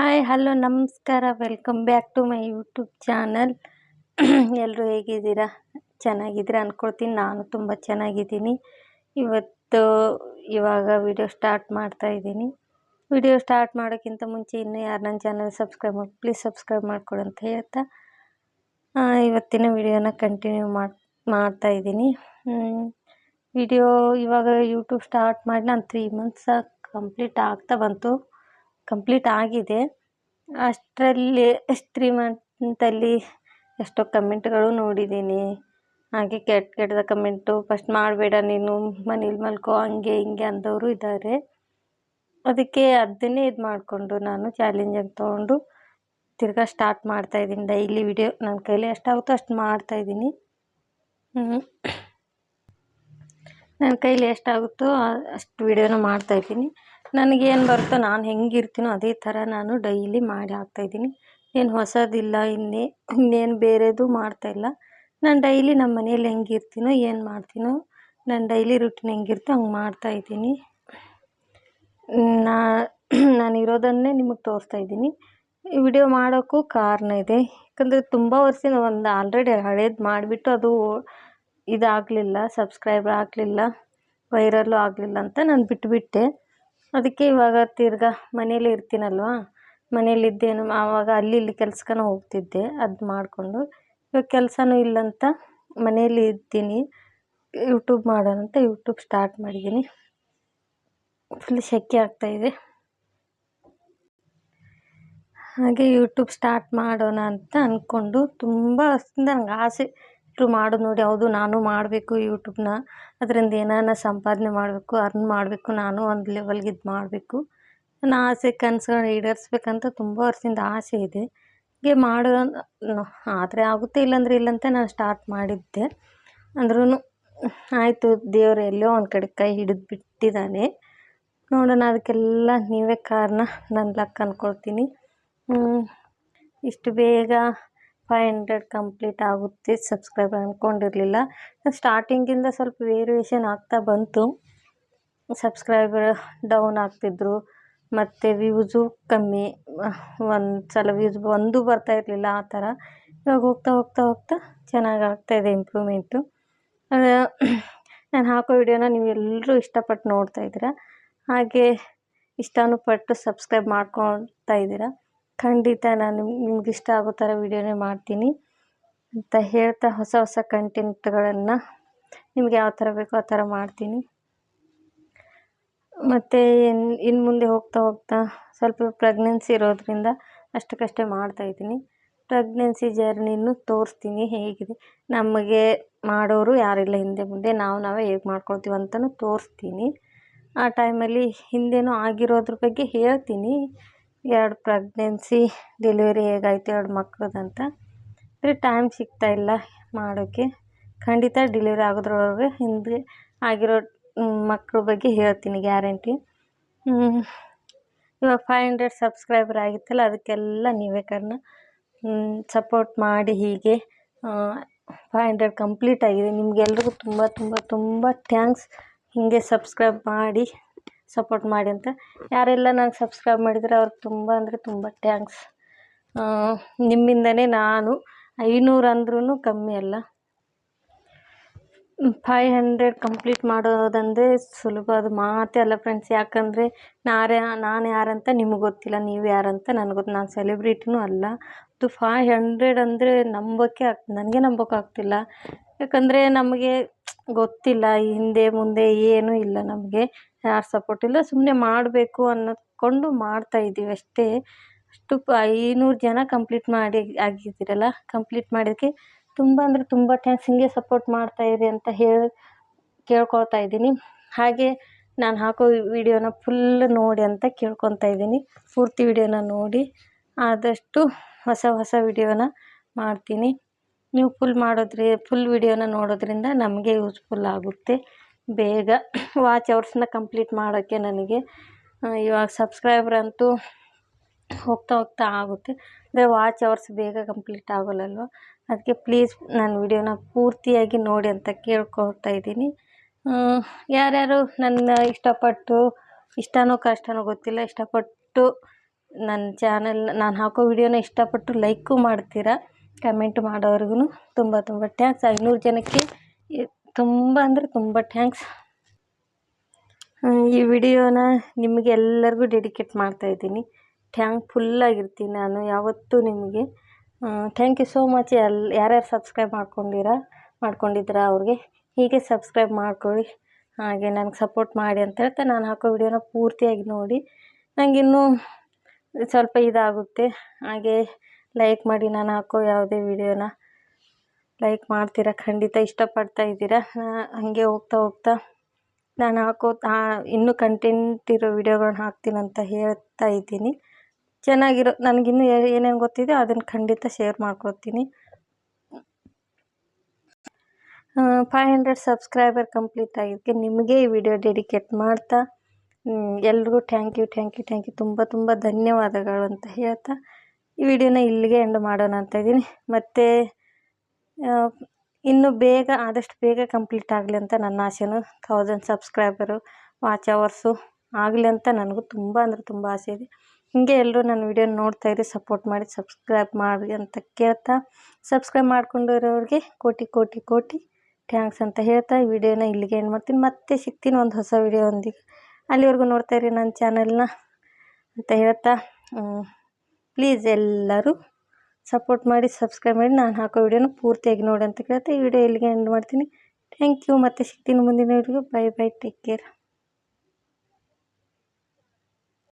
Hi hello ನಮಸ್ಕಾರ. Welcome back to my YouTube channel ಎಲ್ಲರೂ ಹೇಗಿದ್ದೀರಾ? ಚೆನ್ನಾಗಿದ್ದೀರಾ ಅಂದ್ಕೊಳ್ತೀನಿ ನಾನು ತುಂಬ ಚೆನ್ನಾಗಿದ್ದೀನಿ. ಇವತ್ತು ಇವಾಗ ವಿಡಿಯೋ ಸ್ಟಾರ್ಟ್ ಮಾಡ್ತಾ ಇದ್ದೀನಿ. ವಿಡಿಯೋ ಸ್ಟಾರ್ಟ್ ಮಾಡೋಕ್ಕಿಂತ ಮುಂಚೆ ಇನ್ನೂ ಯಾರು ನನ್ನ ಚಾನಲ್ ಸಬ್ಸ್ಕ್ರೈಬ್ ಮಾಡಿ ಪ್ಲೀಸ್ ಸಬ್ಸ್ಕ್ರೈಬ್ ಮಾಡ್ಕೊಡು ಅಂತ ಹೇಳ್ತಾ ಇವತ್ತಿನ ವಿಡಿಯೋನ ಕಂಟಿನ್ಯೂ ಮಾಡಿ ಮಾಡ್ತಾ ಇದ್ದೀನಿ. ವಿಡಿಯೋ ಇವಾಗ ಯೂಟ್ಯೂಬ್ ಸ್ಟಾರ್ಟ್ ಮಾಡಿ ನಾನು ತ್ರೀ ಮಂತ್ಸ ಕಂಪ್ಲೀಟ್ ಆಗ್ತಾ ಬಂತು. ಕಂಪ್ಲೀಟ್ ಆಗಿದೆ. ಅಷ್ಟರಲ್ಲಿ ತ್ರೀ ಮಂತಲ್ಲಿ ಎಷ್ಟೋ ಕಮೆಂಟ್ಗಳು ನೋಡಿದ್ದೀನಿ. ಹಾಗೆ ಕೆಟ್ಟ ಕೆಟ್ಟದ ಕಮೆಂಟು, ಫಸ್ಟ್ ಮಾಡಬೇಡ ನೀನು, ಮನೇಲಿ ಮಲ್ಕೋ, ಹಂಗೆ ಹಿಂಗೆ ಅಂದವರು ಇದ್ದಾರೆ. ಅದಕ್ಕೆ ಅದನ್ನೇ ಇದು ಮಾಡಿಕೊಂಡು ನಾನು ಚಾಲೆಂಜಾಗಿ ತೊಗೊಂಡು ತಿರ್ಗಾ ಸ್ಟಾರ್ಟ್ ಮಾಡ್ತಾಯಿದ್ದೀನಿ ಡೈಲಿ ವಿಡಿಯೋ ನನ್ನ ಕೈಲಿ ಎಷ್ಟಾಗುತ್ತೋ ಅಷ್ಟು ಮಾಡ್ತಾಯಿದ್ದೀನಿ ನನ್ನ ಕೈಲಿ ಎಷ್ಟಾಗುತ್ತೋ ಅಷ್ಟು ವಿಡಿಯೋನ ಮಾಡ್ತಾಯಿದ್ದೀನಿ ನನಗೇನು ಬರುತ್ತೋ ನಾನು ಹೆಂಗಿರ್ತೀನೋ ಅದೇ ಥರ ನಾನು ಡೈಲಿ ಮಾಡಿ ಹಾಕ್ತಾಯಿದ್ದೀನಿ ಏನು ಹೊಸದಿಲ್ಲ, ಇನ್ನೇ, ಇನ್ನೇನು ಬೇರೆದು ಮಾಡ್ತಾಯಿಲ್ಲ ನಾನು ಡೈಲಿ ನಮ್ಮ ಮನೇಲಿ ಹೆಂಗಿರ್ತೀನೋ, ಏನು ಮಾಡ್ತೀನೋ, ನಾನು ಡೈಲಿ ರುಟೀನ್ ಹೆಂಗಿರುತ್ತೋ ಹಂಗೆ ಮಾಡ್ತಾಯಿದ್ದೀನಿ ನಾ, ನಾನು ಇರೋದನ್ನೇ ನಿಮಗೆ ತೋರಿಸ್ತಾ ಇದ್ದೀನಿ. ಈ ವಿಡಿಯೋ ಮಾಡೋಕ್ಕೂ ಕಾರಣ ಇದೆ. ಯಾಕಂದರೆ ತುಂಬ ವರ್ಷದಿಂದ ಒಂದು ಆಲ್ರೆಡಿ ಹಳೇದು ಮಾಡಿಬಿಟ್ಟು ಅದು ಇದಾಗಲಿಲ್ಲ ಸಬ್ಸ್ಕ್ರೈಬರ್ ಆಗಲಿಲ್ಲ ವೈರಲ್ಲು ಆಗಲಿಲ್ಲ ಅಂತ ನಾನು ಬಿಟ್ಟುಬಿಟ್ಟೆ ಅದಕ್ಕೆ ಇವಾಗ ತಿರ್ಗಾ ಮನೇಲಿ ಇರ್ತೀನಲ್ವಾ? ಮನೇಲಿದ್ದೇನು ಆವಾಗ ಅಲ್ಲಿ ಇಲ್ಲಿ ಕೆಲ್ಸಕ್ಕನೂ ಹೋಗ್ತಿದ್ದೆ, ಅದು ಮಾಡಿಕೊಂಡು. ಇವಾಗ ಕೆಲಸನೂ ಇಲ್ಲಂತ ಮನೇಲಿ ಇದ್ದೀನಿ. ಯೂಟ್ಯೂಬ್ ಮಾಡೋಣ ಅಂತ ಯೂಟ್ಯೂಬ್ ಸ್ಟಾರ್ಟ್ ಮಾಡಿದ್ದೀನಿ. ಫುಲ್ ಶೆಕೆ ಆಗ್ತಾಯಿದೆ ಹಾಗೆ ಯೂಟ್ಯೂಬ್ ಸ್ಟಾರ್ಟ್ ಮಾಡೋಣ ಅಂತ ಅಂದ್ಕೊಂಡು ತುಂಬ ವರ್ಷದಿಂದ ಆಸೆ. ಇಟ್ಟು ಮಾಡೋದು ನೋಡಿ, ಹೌದು, ನಾನು ಮಾಡಬೇಕು ಯೂಟ್ಯೂಬ್ನ ಅದರಿಂದ ಏನಾನ ಸಂಪಾದನೆ ಮಾಡಬೇಕು ಅರ್ನ್ ಮಾಡಬೇಕು, ನಾನು ಒಂದು ಲೆವೆಲ್ಗೆ ಇದು ಮಾಡಬೇಕು. ನನ್ನ ಆಸೆ ಕನಸುಗಳನ್ನ ಈಡೇರಿಸ್ಬೇಕಂತ ತುಂಬ ವರ್ಷದಿಂದ ಆಸೆ ಇದೆ. ಹೀಗೆ ಮಾಡೋ ಆದರೆ ಆಗುತ್ತೆ, ಇಲ್ಲಾಂದ್ರೆ ಇಲ್ಲಂತ ನಾನು ಸ್ಟಾರ್ಟ್ ಮಾಡಿದ್ದೆ. ಅಂದ್ರೂ ಆಯಿತು, ದೇವರು ಎಲ್ಲೋ ಒಂದು ಕಡೆ ಕೈ ಹಿಡಿದು ಬಿಟ್ಟಿದ್ದಾನೆ ನೋಡೋಣ, ಅದಕ್ಕೆಲ್ಲ ನೀವೇ ಕಾರಣ. ನನ್ನ ಲಕ್ ಅಂದ್ಕೊಳ್ತೀನಿ. ಇಷ್ಟು ಬೇಗ ಫೈವ್ ಹಂಡ್ರೆಡ್ ಕಂಪ್ಲೀಟ್ ಆಗುತ್ತೆ ಸಬ್ಸ್ಕ್ರೈಬರ್ ಅಂದ್ಕೊಂಡಿರಲಿಲ್ಲ ಸ್ಟಾರ್ಟಿಂಗಿಂದ ಸ್ವಲ್ಪ ವೇರಿಯೇಷನ್ ಆಗ್ತಾ ಬಂತು. ಸಬ್ಸ್ಕ್ರೈಬರ್ ಡೌನ್ ಆಗ್ತಿದ್ರು. ಮತ್ತು ವ್ಯೂಸು ಕಮ್ಮಿ. ಒಂದು ಸಲ ವ್ಯೂಸ್ ಒಂದು ಬರ್ತಾ ಇರಲಿಲ್ಲ ಆ ಥರ. ಇವಾಗ ಹೋಗ್ತಾ ಹೋಗ್ತಾ ಹೋಗ್ತಾ ಚೆನ್ನಾಗಿ ಆಗ್ತಾಯಿದೆ ಇಂಪ್ರೂವ್ಮೆಂಟು ನಾನು ಹಾಕೋ ವಿಡಿಯೋನ ನೀವೆಲ್ಲರೂ ಇಷ್ಟಪಟ್ಟು ನೋಡ್ತಾ ಇದ್ದೀರಾ? ಹಾಗೆ ಇಷ್ಟನೂ ಪಟ್ಟು ಸಬ್ಸ್ಕ್ರೈಬ್ ಮಾಡ್ಕೊಳ್ತಾ ಇದ್ದೀರಾ? ಖಂಡಿತ ನಾನು ನಿಮ್ಗೆ ಇಷ್ಟ ಆಗೋ ಥರ ವಿಡಿಯೋನೇ ಮಾಡ್ತೀನಿ. ಅಂತ ಹೇಳ್ತಾ ಹೊಸ ಹೊಸ ಕಂಟೆಂಟ್ಗಳನ್ನು ನಿಮ್ಗೆ ಯಾವ ಥರ ಬೇಕೋ ಆ ಥರ ಮಾಡ್ತೀನಿ. ಮತ್ತು ಇನ್ನು ಮುಂದೆ ಹೋಗ್ತಾ ಹೋಗ್ತಾ ಸ್ವಲ್ಪ ಪ್ರೆಗ್ನೆನ್ಸಿ ಇರೋದ್ರಿಂದ ಅಷ್ಟಕ್ಕಷ್ಟೇ ಮಾಡ್ತಾಯಿದ್ದೀನಿ ಪ್ರೆಗ್ನೆನ್ಸಿ ಜರ್ನಿನೂ ತೋರಿಸ್ತೀನಿ ಹೇಗಿದೆ. ನಮಗೆ ಮಾಡೋರು ಯಾರಿಲ್ಲ ಹಿಂದೆ ಮುಂದೆ, ನಾವು ನಾವೇ ಹೇಗೆ ಮಾಡ್ಕೊಳ್ತೀವಿ ಅಂತಲೂ ತೋರಿಸ್ತೀನಿ. ಆ ಟೈಮಲ್ಲಿ ಹಿಂದೆನೂ ಆಗಿರೋದ್ರ ಬಗ್ಗೆ ಹೇಳ್ತೀನಿ. ಎರಡು ಪ್ರೆಗ್ನೆನ್ಸಿ ಡೆಲಿವರಿ ಹೇಗಾಯಿತು ಎರಡು ಮಕ್ಳದಂತ. ಅಂದರೆ ಟೈಮ್ ಸಿಗ್ತಾ ಇಲ್ಲ ಮಾಡೋಕ್ಕೆ ಖಂಡಿತ ಡೆಲಿವರಿ ಆಗೋದ್ರೊಳಗೆ ಹಿಂದೆ ಆಗಿರೋ ಮಕ್ಳ ಬಗ್ಗೆ ಹೇಳ್ತೀನಿ ಗ್ಯಾರಂಟಿ ಇವಾಗ ಫೈವ್ ಹಂಡ್ರೆಡ್ ಸಬ್ಸ್ಕ್ರೈಬರ್ ಆಗಿತ್ತಲ್ಲ, ಅದಕ್ಕೆಲ್ಲ ನೀವೇ ಕಾರಣ ಸಪೋರ್ಟ್ ಮಾಡಿ ಹೀಗೆ ಫೈವ್ ಹಂಡ್ರೆಡ್ ಕಂಪ್ಲೀಟ್ ಆಗಿದೆ. ನಿಮಗೆಲ್ರಿಗೂ ತುಂಬ ತುಂಬ ತುಂಬ ಥ್ಯಾಂಕ್ಸ್ ಹೀಗೆ ಸಬ್ಸ್ಕ್ರೈಬ್ ಮಾಡಿ. ಸಪೋರ್ಟ್ ಮಾಡಿ ಅಂತ. ಯಾರೆಲ್ಲ ನನಗೆ ಸಬ್ಸ್ಕ್ರೈಬ್ ಮಾಡಿದರೆ ಅವ್ರಿಗೆ ತುಂಬ ಅಂದರೆ ತುಂಬ ಥ್ಯಾಂಕ್ಸ್. ನಿಮ್ಮಿಂದನೇ ನಾನು ಐನೂರು ಅಂದ್ರೂ ಕಮ್ಮಿ ಅಲ್ಲ. ಫೈವ್ ಹಂಡ್ರೆಡ್ ಕಂಪ್ಲೀಟ್ ಮಾಡೋದಂದರೆ ಸುಲಭ. ಅದು ಮಾತೇ ಅಲ್ಲ ಫ್ರೆಂಡ್ಸ್. ಯಾಕಂದರೆ ನಾರೇ, ನಾನು ಯಾರಂತ ನಿಮಗೆ ಗೊತ್ತಿಲ್ಲ, ನೀವು ಯಾರಂತ ನನಗೆ ಗೊತ್ತು. ನಾನು ಸೆಲೆಬ್ರಿಟಿನೂ ಅಲ್ಲ. ಅದು ಫೈ ಹಂಡ್ರೆಡ್ ಅಂದರೆ ನಂಬೋಕ್ಕೆ ಆಗ್, ನನಗೆ ನಂಬೋಕ್ಕಾಗ್ತಿಲ್ಲ ಯಾಕಂದರೆ ನಮಗೆ ಗೊತ್ತಿಲ್ಲ, ಹಿಂದೆ ಮುಂದೆ ಏನೂ ಇಲ್ಲ ನಮಗೆ. ಯಾರ ಸಪೋರ್ಟ್ ಇಲ್ಲ ಸುಮ್ಮನೆ ಮಾಡಬೇಕು ಅನ್ನೋದ್ಕೊಂಡು ಮಾಡ್ತಾಯಿದ್ದೀವಿ ಅಷ್ಟೇ. ಅಷ್ಟು ಪ, ಐನೂರು ಜನ ಕಂಪ್ಲೀಟ್ ಮಾಡಿ ಆಗಿದ್ದೀರಲ್ಲ ಕಂಪ್ಲೀಟ್ ಮಾಡಿದ್ದಕ್ಕೆ ತುಂಬ ಅಂದರೆ ತುಂಬ ಥ್ಯಾಂಕ್ಸ್ ಹಿಂಗೆ ಸಪೋರ್ಟ್ ಮಾಡ್ತಾಯಿರಿ ಅಂತ ಹೇಳಿ ಕೇಳ್ಕೊಳ್ತಾ ಇದ್ದೀನಿ. ಹಾಗೆ ನಾನು ಹಾಕೋ ವಿಡಿಯೋನ ಫುಲ್ ನೋಡಿ ಅಂತ ಕೇಳ್ಕೊತಾ ಇದ್ದೀನಿ. ಪೂರ್ತಿ ವಿಡಿಯೋನ ನೋಡಿ ಆದಷ್ಟು ಹೊಸ ಹೊಸ ವಿಡಿಯೋನ ಮಾಡ್ತೀನಿ. ನೀವು ಫುಲ್ ಮಾಡೋದ್ರಿ ಫುಲ್ ವಿಡಿಯೋನ ನೋಡೋದ್ರಿಂದ ನಮಗೆ ಯೂಸ್ಫುಲ್ ಆಗುತ್ತೆ. ಬೇಗ ವಾಚ್ ಅವರ್ಸ್ನ ಕಂಪ್ಲೀಟ್ ಮಾಡೋಕ್ಕೆ ನನಗೆ ಇವಾಗ ಸಬ್ಸ್ಕ್ರೈಬರ್ ಅಂತೂ ಹೋಗ್ತಾ ಹೋಗ್ತಾ ಆಗುತ್ತೆ. ಅಂದರೆ ವಾಚ್ ಅವರ್ಸ್ ಬೇಗ ಕಂಪ್ಲೀಟ್ ಆಗೋಲ್ಲಲ್ವ? ಅದಕ್ಕೆ ಪ್ಲೀಸ್ ನನ್ನ ವಿಡಿಯೋನ ಪೂರ್ತಿಯಾಗಿ ನೋಡಿ ಅಂತ ಕೇಳ್ಕೊಳ್ತಾ ಇದ್ದೀನಿ. ಯಾರ್ಯಾರು ನನ್ನ ಇಷ್ಟಪಟ್ಟು ಇಷ್ಟನೋ ಕಷ್ಟನೋ ಗೊತ್ತಿಲ್ಲ, ಇಷ್ಟಪಟ್ಟು ನನ್ನ ಚಾನಲ್ ನಾನು ಹಾಕೋ ವಿಡಿಯೋನ ಇಷ್ಟಪಟ್ಟು ಲೈಕು ಮಾಡ್ತೀರಾ? ಕಮೆಂಟ್ ಮಾಡೋವ್ರಿಗೂ ತುಂಬ ತುಂಬ ಟ್ಯಾಂಕ್ಸ್ ಐನೂರು ಜನಕ್ಕೆ ತುಂಬ ಅಂದರೆ ತುಂಬ ಥ್ಯಾಂಕ್ಸ್ ಈ ವಿಡಿಯೋನ ನಿಮಗೆ ಎಲ್ಲರಿಗೂ ಡೆಡಿಕೇಟ್ ಮಾಡ್ತಾಯಿದ್ದೀನಿ ಟ್ಯಾಂಕ್ ಫುಲ್ಲಾಗಿರ್ತೀನಿ ನಾನು ಯಾವತ್ತೂ ನಿಮಗೆ. ಥ್ಯಾಂಕ್ ಯು ಸೋ ಮಚ್ ಎಲ್ ಯಾರ್ಯಾರು ಸಬ್ಸ್ಕ್ರೈಬ್ ಮಾಡ್ಕೊಂಡಿರಾ, ಮಾಡ್ಕೊಂಡಿದ್ದೀರಾ ಅವ್ರಿಗೆ, ಹೀಗೆ ಸಬ್ಸ್ಕ್ರೈಬ್ ಮಾಡ್ಕೊಳ್ಳಿ. ಹಾಗೆ ನನಗೆ ಸಪೋರ್ಟ್ ಮಾಡಿ ಅಂತ ಹೇಳ್ತಾ ನಾನು ಹಾಕೋ ವಿಡಿಯೋನ ಪೂರ್ತಿಯಾಗಿ ನೋಡಿ. ನನಗಿನ್ನೂ ಸ್ವಲ್ಪ ಇದಾಗುತ್ತೆ. ಹಾಗೆ ಲೈಕ್ ಮಾಡಿ ನಾನು ಹಾಕೋ ಯಾವುದೇ ವಿಡಿಯೋನ. ಲೈಕ್ ಮಾಡ್ತೀರಾ? ಖಂಡಿತ ಇಷ್ಟಪಡ್ತಾ ಇದ್ದೀರಾ? ಹಾಗೆ ಹೋಗ್ತಾ ಹೋಗ್ತಾ ನಾನು ಹಾಕೋ ಇನ್ನೂ ಕಂಟೆಂಟ್ ಇರೋ ವಿಡಿಯೋಗಳನ್ನ ಹಾಕ್ತೀನಂತ ಹೇಳ್ತಾ ಇದ್ದೀನಿ. ಚೆನ್ನಾಗಿರೋ, ನನಗಿನ್ನೂ ಏನೇನು ಗೊತ್ತಿದೆ ಅದನ್ನು ಖಂಡಿತ ಶೇರ್ ಮಾಡ್ಕೊತೀನಿ ಫೈವ್ ಹಂಡ್ರೆಡ್ ಸಬ್ಸ್ಕ್ರೈಬರ್ ಕಂಪ್ಲೀಟ್ ಆಗಿದ್ದಕ್ಕೆ ನಿಮಗೆ ಈ ವಿಡಿಯೋ ಡೆಡಿಕೇಟ್ ಮಾಡ್ತಾ ಎಲ್ರಿಗೂ thank you thank you thank you ತುಂಬ ತುಂಬ ಧನ್ಯವಾದಗಳು ಅಂತ ಹೇಳ್ತಾ ಈ ವಿಡಿಯೋನ ಇಲ್ಲಿಗೆ ಎಂಡ್ ಮಾಡೋಣ ಅಂತ ಇದ್ದೀನಿ. ಮತ್ತು ಇನ್ನು ಬೇಗ, ಆದಷ್ಟು ಬೇಗ ಕಂಪ್ಲೀಟ್ ಆಗಲಿ ಅಂತ ನನ್ನ ಆಸೆನೂ ಥೌಸಂಡ್ ಸಬ್ಸ್ಕ್ರೈಬರು ವಾಚ್ ಅವರ್ಸು ಆಗಲಿ ಅಂತ ನನಗೂ ತುಂಬ ಅಂದರೆ ತುಂಬ ಆಸೆ ಇದೆ. ಹೀಗೆ ಎಲ್ಲರೂ ನನ್ನ ವಿಡಿಯೋ ನೋಡ್ತಾ ಇರಿ ಸಪೋರ್ಟ್ ಮಾಡಿ ಸಬ್ಸ್ಕ್ರೈಬ್ ಮಾಡಿ ಅಂತ ಕೇಳ್ತಾ ಸಬ್ಸ್ಕ್ರೈಬ್ ಮಾಡ್ಕೊಂಡಿರೋರಿಗೆ ಕೋಟಿ ಕೋಟಿ ಕೋಟಿ ಥ್ಯಾಂಕ್ಸ್ ಅಂತ ಹೇಳ್ತಾ ವಿಡಿಯೋನ ಇಲ್ಲಿಗೆ ಏನು ಮಾಡ್ತೀನಿ. ಮತ್ತೆ ಸಿಗ್ತೀನಿ ಒಂದು ಹೊಸ ವಿಡಿಯೋ ಒಂದಿಗೆ. ಅಲ್ಲಿವರೆಗೂ ನೋಡ್ತಾ ಇರಿ ನನ್ನ ಚಾನಲ್ನ ಅಂತ ಹೇಳ್ತಾ ಪ್ಲೀಸ್ ಎಲ್ಲರೂ ಸಪೋರ್ಟ್ ಮಾಡಿ, ಸಬ್ಸ್ಕ್ರೈಬ್ ಮಾಡಿ. ನಾನು ಹಾಕೋ ವಿಡಿಯೋನ ಪೂರ್ತಿಯಾಗಿ ನೋಡಿ ಅಂತ ಕೇಳ್ತಾ ಈ ವಿಡಿಯೋ ಇಲ್ಲಿಗೆ ಎಂಡ್ ಮಾಡ್ತೀನಿ. ಥ್ಯಾಂಕ್ ಯು ಮತ್ತೆ ಸಿಗ್ತೀನಿ ಮುಂದಿನ video bye bye take care